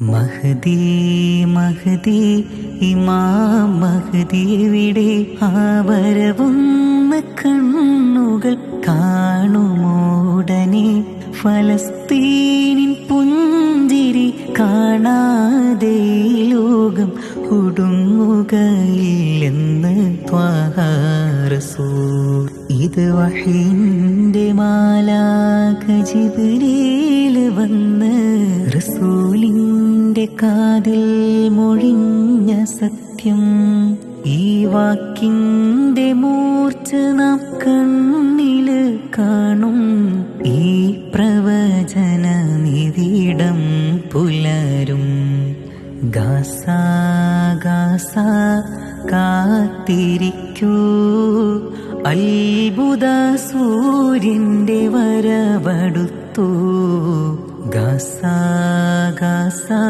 മഹദി മഹദി ഇമാം മഹദി എവിടെ? ആവരവുന്ന കണ്ണുകൾ കാണുമോടനെ? ഫലസ്തീനിൻ പുഞ്ചിരി കാണാതെ ലോകം ഒടുങ്ങുകയില്ലെന്ന് ത്വാഹാരസൂ ഇത് വഹിന്റെ മാലാക ജിബിരിയിൽ വന്ന് റസൂലിന്റെ കാതിൽ മൊഴിഞ്ഞ സത്യം ഈ വാക്കിന്റെ മൂർച്ച നാം കണ്ണിൽ കാണും. ഈ പ്രവചന നിധിയിടം പുലരും. ഗാസ ഗാസ കാത്തിരിക്കൂ. അത്ഭുത സൂര്യന്റെ വരവടുത്തു. Gaza Gaza